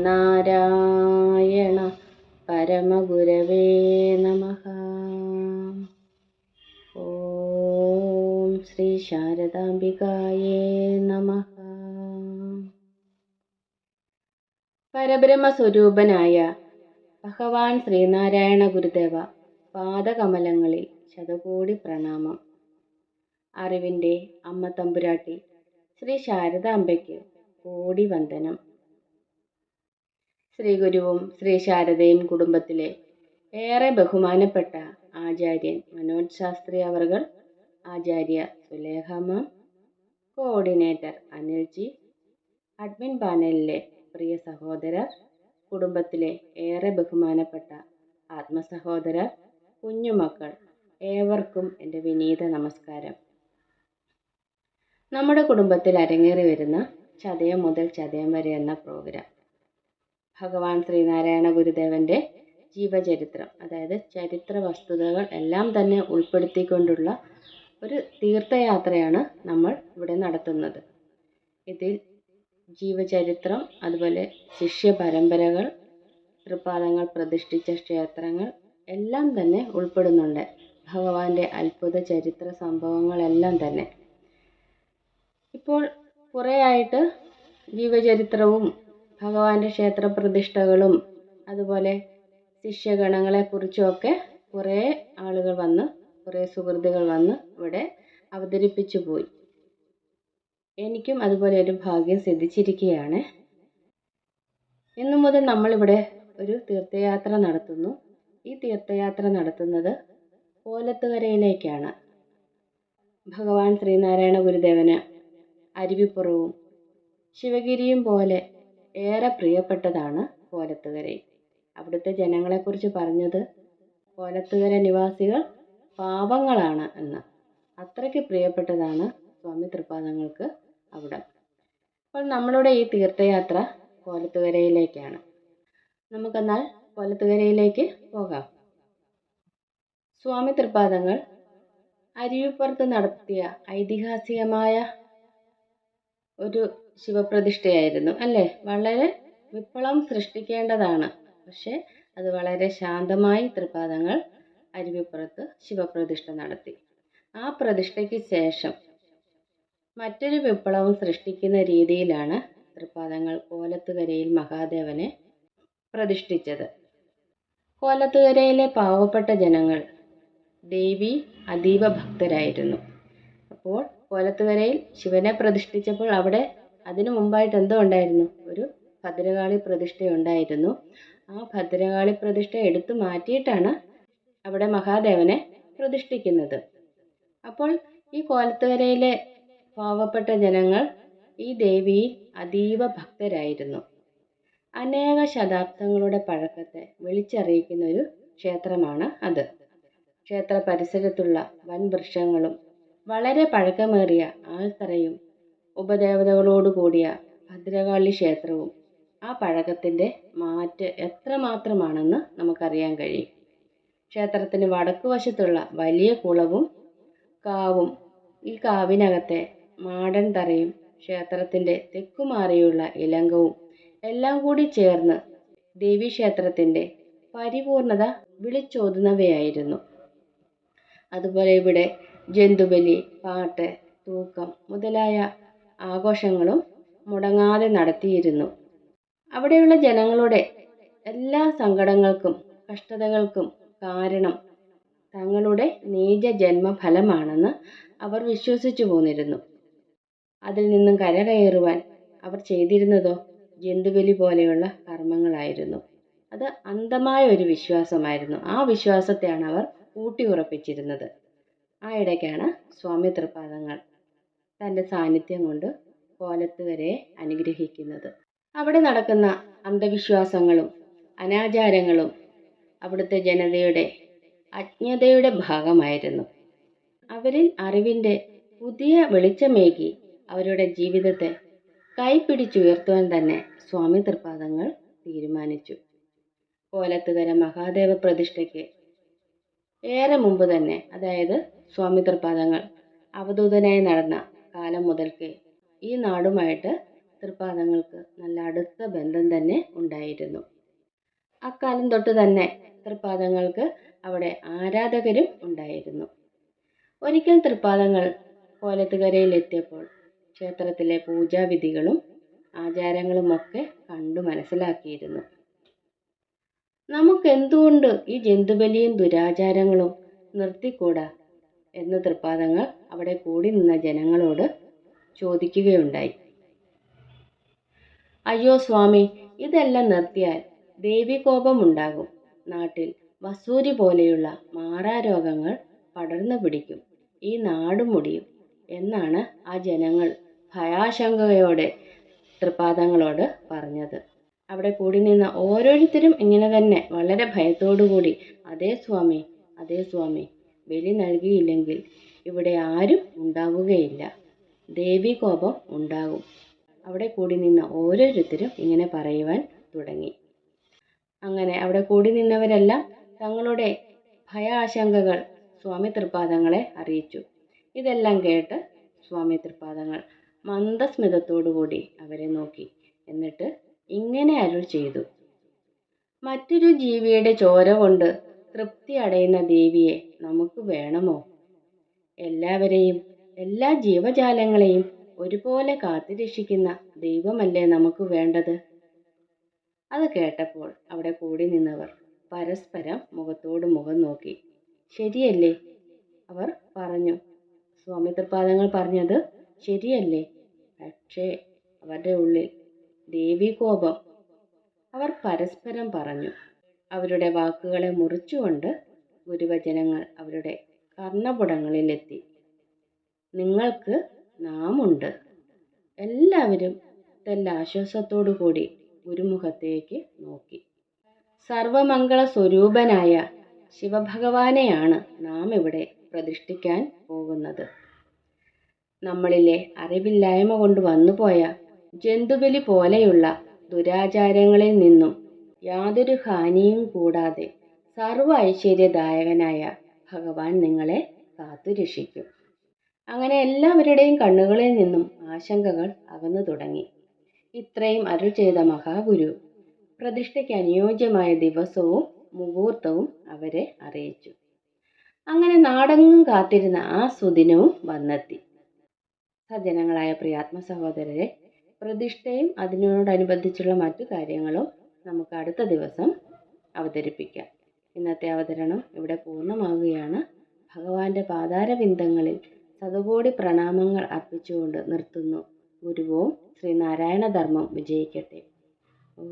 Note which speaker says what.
Speaker 1: ശ്രീനാരായണ പരമഗുരവേ നമ. ഓം ശ്രീ ശാരദാംബികായേ നമ. പരബ്രഹ്മസ്വരൂപനായ ഭഗവാൻ ശ്രീനാരായണ ഗുരുദേവ പാദകമലങ്ങളിൽ ശതകോടി പ്രണാമം. അറിവിന്റെ അമ്മ തമ്പുരാട്ടി ശ്രീ ശാരദാംബയ്ക്ക് കോടി വന്ദനം. ശ്രീ ഗുരുവും ശ്രീ ശാരദയും കുടുംബത്തിലെ ഏറെ ബഹുമാനപ്പെട്ട ആചാര്യൻ മനോജ് ശാസ്ത്രി അവർകൾ ആചാര്യ സുലേഖമ്മ കോർഡിനേറ്റർ അനിൽജി അഡ്മിൻ പാനലിലെ പ്രിയ സഹോദരർ കുടുംബത്തിലെ ഏറെ ബഹുമാനപ്പെട്ട ആത്മസഹോദരർ കുഞ്ഞുമക്കൾ ഏവർക്കും എന്റെ വിനീത നമസ്കാരം. നമ്മുടെ കുടുംബത്തിൽ അരങ്ങേറി വരുന്ന ചതയം മുതൽ ചതയം വരെ എന്ന പ്രോഗ്രാം ഭഗവാൻ ശ്രീനാരായണ ഗുരുദേവന്റെ ജീവചരിത്രം അതായത് ചരിത്ര വസ്തുതകൾ എല്ലാം തന്നെ ഉൾപ്പെടുത്തിക്കൊണ്ടുള്ള ഒരു തീർത്ഥയാത്രയാണ് നമ്മൾ ഇവിടെ നടത്തുന്നത്. ഇതിൽ ജീവചരിത്രം അതുപോലെ ശിഷ്യ പരമ്പരകൾ തൃപ്പാദങ്ങൾ പ്രതിഷ്ഠിച്ച ക്ഷേത്രങ്ങൾ എല്ലാം തന്നെ ഉൾപ്പെടുന്നുണ്ട്. ഭഗവാന്റെ അത്ഭുത ചരിത്ര സംഭവങ്ങളെല്ലാം തന്നെ. ഇപ്പോൾ കുറേയായിട്ട് ജീവചരിത്രവും ഭഗവാന്റെ ക്ഷേത്ര പ്രതിഷ്ഠകളും അതുപോലെ ശിഷ്യഗണങ്ങളെക്കുറിച്ചുമൊക്കെ കുറേ ആളുകൾ വന്ന് കുറേ സുഹൃത്തുക്കൾ വന്ന് ഇവിടെ അവതരിപ്പിച്ചു പോയി. എനിക്കും അതുപോലെ ഒരു ഭാഗ്യം സിദ്ധിച്ചിരിക്കുകയാണ്. ഇന്നു മുതൽ നമ്മളിവിടെ ഒരു തീർത്ഥയാത്ര നടത്തുന്നു. ഈ തീർത്ഥയാത്ര നടത്തുന്നത് കോലത്തുകരയിലേക്കാണ്. ഭഗവാൻ ശ്രീനാരായണ ഗുരുദേവന് അരുവിപ്പുറവും ശിവഗിരിയും പോലെ ഏറെ പ്രിയപ്പെട്ടതാണ് കോലത്തുകരയിൽ. അവിടുത്തെ ജനങ്ങളെക്കുറിച്ച് പറഞ്ഞത് കോലത്തുകര നിവാസികൾ പാവങ്ങളാണ് എന്ന്. അത്രയ്ക്ക് പ്രിയപ്പെട്ടതാണ് സ്വാമി തൃപ്പാദങ്ങൾക്ക് അവിടെ. അപ്പോൾ നമ്മളുടെ ഈ തീർത്ഥയാത്ര കോലത്തുകരയിലേക്കാണ്. നമുക്കെന്നാൽ കോലത്തുകരയിലേക്ക് പോകാം. സ്വാമി തൃപ്പാദങ്ങൾ അരുവിപ്പുറത്ത് നടത്തിയ ഐതിഹാസികമായ ഒരു ശിവപ്രതിഷ്ഠയായിരുന്നു അല്ലേ? വളരെ വിപ്ലവം സൃഷ്ടിക്കേണ്ടതാണ്. പക്ഷേ അത് വളരെ ശാന്തമായി തൃപാദങ്ങൾ അരുവിപ്പുറത്ത് ശിവപ്രതിഷ്ഠ നടത്തി. ആ പ്രതിഷ്ഠയ്ക്ക് ശേഷം മറ്റൊരു വിപ്ലവം സൃഷ്ടിക്കുന്ന രീതിയിലാണ് തൃപ്പാദങ്ങൾ കോലത്തുകരയിൽ മഹാദേവനെ പ്രതിഷ്ഠിച്ചത്. കോലത്തുകരയിലെ പാവപ്പെട്ട ജനങ്ങൾ ദേവി അതീവ ഭക്തരായിരുന്നു. അപ്പോൾ കോലത്തുകരയിൽ ശിവനെ പ്രതിഷ്ഠിച്ചപ്പോൾ അവിടെ അതിനു മുമ്പായിട്ട് എന്തോ ഉണ്ടായിരുന്നു? ഒരു ഭദ്രകാളി പ്രതിഷ്ഠ ഉണ്ടായിരുന്നു ആ ഭദ്രകാളി പ്രതിഷ്ഠ എടുത്തു മാറ്റിയിട്ടാണ് അവിടെ മഹാദേവനെ പ്രതിഷ്ഠിക്കുന്നത്. അപ്പോൾ ഈ കോലത്തുകരയിലെ പാവപ്പെട്ട ജനങ്ങൾ ഈ ദേവിയിൽ അതീവ ഭക്തരായിരുന്നു. അനേക ശതാബ്ദങ്ങളുടെ പഴക്കത്തെ വിളിച്ചറിയിക്കുന്ന ഒരു ക്ഷേത്രമാണ് അത്. ക്ഷേത്ര പരിസരത്തുള്ള വൻ വൃക്ഷങ്ങളും വളരെ പഴക്കമേറിയ ആൽത്തറയും ഉപദേവതകളോട് കൂടിയ ഭദ്രകാളി ക്ഷേത്രവും ആ പഴക്കത്തിന്റെ മാറ്റ് എത്രമാത്രമാണെന്ന് നമുക്കറിയാൻ കഴിയും. ക്ഷേത്രത്തിന് വടക്കുവശത്തുള്ള വലിയ കുളവും കാവും ഈ കാവിനകത്തെ മാടൻ തറയും ക്ഷേത്രത്തിന്റെ തെക്കുമാറിയുള്ള ഇലങ്കവും എല്ലാം കൂടി ചേർന്ന് ദേവീക്ഷേത്രത്തിന്റെ പരിപൂർണത വിളിച്ചോതുന്നവയായിരുന്നു. അതുപോലെ ഇവിടെ ജന്തുബലി പാട്ട് തൂക്കം മുതലായ ആഘോഷങ്ങളും മുടങ്ങാതെ നടത്തിയിരുന്നു. അവിടെയുള്ള ജനങ്ങളുടെ എല്ലാ സങ്കടങ്ങൾക്കും കഷ്ടതകൾക്കും കാരണം തങ്ങളുടെ നീച ജന്മഫലമാണെന്ന് അവർ വിശ്വസിച്ചു പോന്നിരുന്നു. അതിൽ നിന്നും കരകയറുവാൻ അവർ ചെയ്തിരുന്നതോ ജന്തുബലി പോലെയുള്ള കർമ്മങ്ങളായിരുന്നു. അത് അന്ധമായ ഒരു വിശ്വാസമായിരുന്നു. ആ വിശ്വാസത്തെയാണ് അവർ ഊട്ടിയുറപ്പിച്ചിരുന്നത് ആ ഇടയ്ക്കാണ് സ്വാമി തൃപ്പാദങ്ങൾ തന്റെ സാന്നിധ്യം കൊണ്ട് കോലത്തുകരയെ അനുഗ്രഹിക്കുന്നത്. അവിടെ നടക്കുന്ന അന്ധവിശ്വാസങ്ങളും അനാചാരങ്ങളും അവിടുത്തെ ജനതയുടെ അജ്ഞതയുടെ ഭാഗമായിരുന്നു. അവരിൽ അറിവിന്റെ പുതിയ വെളിച്ചമേകി അവരുടെ ജീവിതത്തെ കൈപ്പിടിച്ചുയർത്തുവാൻ തന്നെ സ്വാമി തൃപ്പാദങ്ങൾ തീരുമാനിച്ചു. കോലത്തുകര മഹാദേവ പ്രതിഷ്ഠയ്ക്ക് ഏറെ മുമ്പ് തന്നെ അതായത് സ്വാമി തൃപ്പാദങ്ങൾ അവധൂതനായി നടന്ന കാലം മുതൽക്കേ ഈ നാടുമായിട്ട് തൃപ്പാദങ്ങൾക്ക് നല്ല അടുത്ത ബന്ധം തന്നെ ഉണ്ടായിരുന്നു. അക്കാലം തൊട്ട് തന്നെ തൃപ്പാദങ്ങൾക്ക് അവിടെ ആരാധകരും ഉണ്ടായിരുന്നു. ഒരിക്കൽ തൃപ്പാദങ്ങൾ കോലത്തുകരയിലെത്തിയപ്പോൾ ക്ഷേത്രത്തിലെ പൂജാവിധികളും ആചാരങ്ങളുമൊക്കെ കണ്ടു മനസ്സിലാക്കിയിരുന്നു. നമുക്കെന്തുകൊണ്ട് ഈ ജന്തുബലിയും ദുരാചാരങ്ങളും നിർത്തിക്കൂടാ? എന്ന് തൃപ്പാദങ്ങൾ അവിടെ കൂടി നിന്ന ജനങ്ങളോട് ചോദിക്കുകയുണ്ടായി. അയ്യോ സ്വാമി ഇതെല്ലാം നിർത്തിയാൽ ദേവീകോപമുണ്ടാകും. നാട്ടിൽ വസൂരി പോലെയുള്ള മാറാരോഗങ്ങൾ പടർന്നു പിടിക്കും. ഈ നാട് മുടിയും. എന്നാണ് ആ ജനങ്ങൾ ഭയാശങ്കയോടെ തൃപ്പാദങ്ങളോട് പറഞ്ഞത്. അവിടെ കൂടി നിന്ന ഓരോരുത്തരും ഇങ്ങനെ തന്നെ വളരെ ഭയത്തോടുകൂടി അതേ സ്വാമി അതേ സ്വാമി ബലി നൽകിയില്ലെങ്കിൽ ഇവിടെ ആരും ഉണ്ടാവുകയില്ല. ദേവി കോപം ഉണ്ടാകും. അവിടെ കൂടി നിന്ന ഓരോരുത്തരും ഇങ്ങനെ പറയുവാൻ തുടങ്ങി. അങ്ങനെ അവിടെ കൂടി നിന്നവരെല്ലാം തങ്ങളുടെ ഭയാശങ്കകൾ സ്വാമി തൃപ്പാദങ്ങളെ അറിയിച്ചു. ഇതെല്ലാം കേട്ട് സ്വാമി തൃപ്പാദങ്ങൾ മന്ദസ്മിതത്തോടുകൂടി അവരെ നോക്കി. എന്നിട്ട് ഇങ്ങനെ അരുൾ ചെയ്തു. മറ്റൊരു ജീവിയുടെ ചോര കൊണ്ട് തൃപ്തി അടയുന്ന ദേവിയെ നമുക്ക് വേണമോ? എല്ലാവരെയും എല്ലാ ജീവജാലങ്ങളെയും ഒരുപോലെ കാത്തുരക്ഷിക്കുന്ന ദൈവമല്ലേ നമുക്ക് വേണ്ടത്? അത് കേട്ടപ്പോൾ അവിടെ കൂടി നിന്നവർ പരസ്പരം മുഖത്തോട് മുഖം നോക്കി. ശരിയല്ലേ? അവർ പറഞ്ഞു. സ്വാമി തൃപ്പാദങ്ങൾ പറഞ്ഞത് ശരിയല്ലേ? പക്ഷേ അവരുടെ ഉള്ളിൽ ദേവീകോപം. അവർ പരസ്പരം പറഞ്ഞു. അവരുടെ വാക്കുകളെ മുറിച്ചുകൊണ്ട് ഗുരുവചനങ്ങൾ അവരുടെ കർണപുടങ്ങളിലെത്തി. നിങ്ങൾക്ക് നാമുണ്ട്. എല്ലാവരും തെല്ലാശ്വാസത്തോടു കൂടി ഗുരുമുഖത്തേക്ക് നോക്കി. സർവമംഗള സ്വരൂപനായ ശിവഭഗവാനെയാണ് നാം ഇവിടെ പ്രതിഷ്ഠിക്കാൻ പോകുന്നത്. നമ്മളിലെ അറിവില്ലായ്മ കൊണ്ട് വന്നുപോയ ജന്തുബലി പോലെയുള്ള ദുരാചാരങ്ങളിൽ നിന്നും യാതൊരു ഹാനിയും കൂടാതെ സർവ ഐശ്വര്യദായകനായ ഭഗവാൻ നിങ്ങളെ കാത്തുരക്ഷിക്കും അങ്ങനെ എല്ലാവരുടെയും കണ്ണുകളിൽ നിന്നും ആശങ്കകൾ അകന്നു തുടങ്ങി. ഇത്രയും അരുൾ ചെയ്ത മഹാഗുരു പ്രതിഷ്ഠയ്ക്ക് അനുയോജ്യമായ ദിവസവും മുഹൂർത്തവും അവരെ അറിയിച്ചു. അങ്ങനെ നാടെങ്ങും കാത്തിരുന്ന ആ സുദിനവും വന്നെത്തി. സജ്ജനങ്ങളായ പ്രിയാത്മ സഹോദരരെ പ്രതിഷ്ഠയും അതിനോടനുബന്ധിച്ചുള്ള മറ്റു കാര്യങ്ങളും നമുക്ക് അടുത്ത ദിവസം അവതരിപ്പിക്കാം. ഇന്നത്തെ അവതരണം ഇവിടെ പൂർണമാവുകയാണ്. ഭഗവാന്റെ പാതാരബിന്ദങ്ങളിൽ ശതകോടി പ്രണാമങ്ങൾ അർപ്പിച്ചുകൊണ്ട് നിർത്തുന്നു. ഗുരുവോം ശ്രീനാരായണ ധർമ്മം വിജയിക്കട്ടെ. ഓ